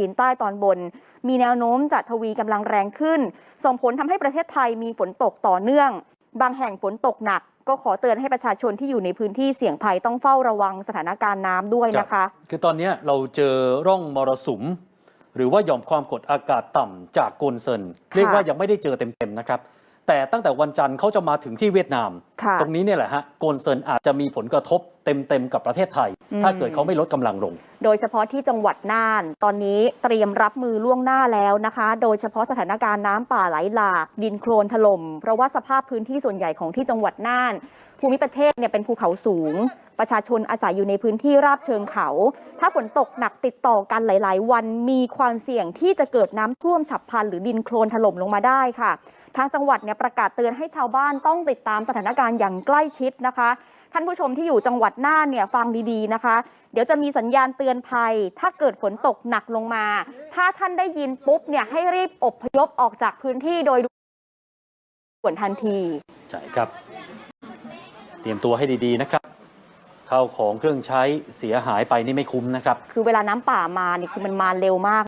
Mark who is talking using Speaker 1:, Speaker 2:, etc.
Speaker 1: จีนใต้ตอนบน มีแนวโน้มจะทวีกำลังแรงขึ้น ส่งผลทำให้ประเทศไทยมีฝนตกต่อเนื่อง บางแห่งฝนตกหนัก ก็ขอเตือนให้ประชาชนที่อยู่ในพื้นที่เสี่ยงภัยต้องเฝ้าระวังสถานการณ์น้ำด้วยนะคะ
Speaker 2: คือตอนนี้เราเจอร่องมรสุมหรือว่าหย่อมความกดอากาศต่ำจากโกนเซินเรียกว่ายังไม่ได้เจอเต็มๆนะครับ แต่ตั้งแต่วันจันทร์เขาจะมาถึงที่เวียดนาม
Speaker 1: ค่ะ
Speaker 2: ตรงนี้เนี่ยแหละฮะโกนเซินอาจจะมีผลกระทบเต็มๆกับประเทศไทย
Speaker 1: อืม
Speaker 2: ถ้าเกิดเขาไม่ลดกำลังลง
Speaker 1: โดยเฉพาะที่จังหวัดน่าน ตอนนี้เตรียมรับมือล่วงหน้าแล้วนะคะ โดยเฉพาะสถานการณ์น้ำป่าไหลหลาก ดินโคลนถล่มเพราะว่าสภาพพื้นที่ส่วนใหญ่ของที่จังหวัดน่าน ภูมิประเทศเนี่ยเป็นภูเขาสูง ประชาชนอาศัยอยู่ในพื้นที่ราบเชิงเขา ถ้าฝนตกหนักติดต่อกันหลาย ๆ วันมีความเสี่ยงที่จะเกิดน้ำท่วมฉับพลันหรือดินโคลนถล่มลงมาได้ค่ะ ทางจังหวัดเนี่ยประกาศเตือนให้ชาวบ้านต้องติดตามสถานการณ์อย่างใกล้ชิดนะคะท่านผู้ชมที่อยู่จังหวัดน่านเนี่ยฟังดีๆนะคะ เดี๋ยวจะมีสัญญาณเตือนภัย ถ้าเกิดฝนตกหนักลงมา ถ้าท่านได้ยินปุ๊บเนี่ยให้รีบอบพยพออกจากพื้นที่โดยด่วนทันที
Speaker 2: ใช่ครับ เตรียมตัวให้ดีๆนะครับ ข้าวของเครื่องใช้เสียหายไปนี่ไม่คุ้มนะครับ
Speaker 1: คือเวลาน้ำป่ามานี่คือมันมาเร็วมาก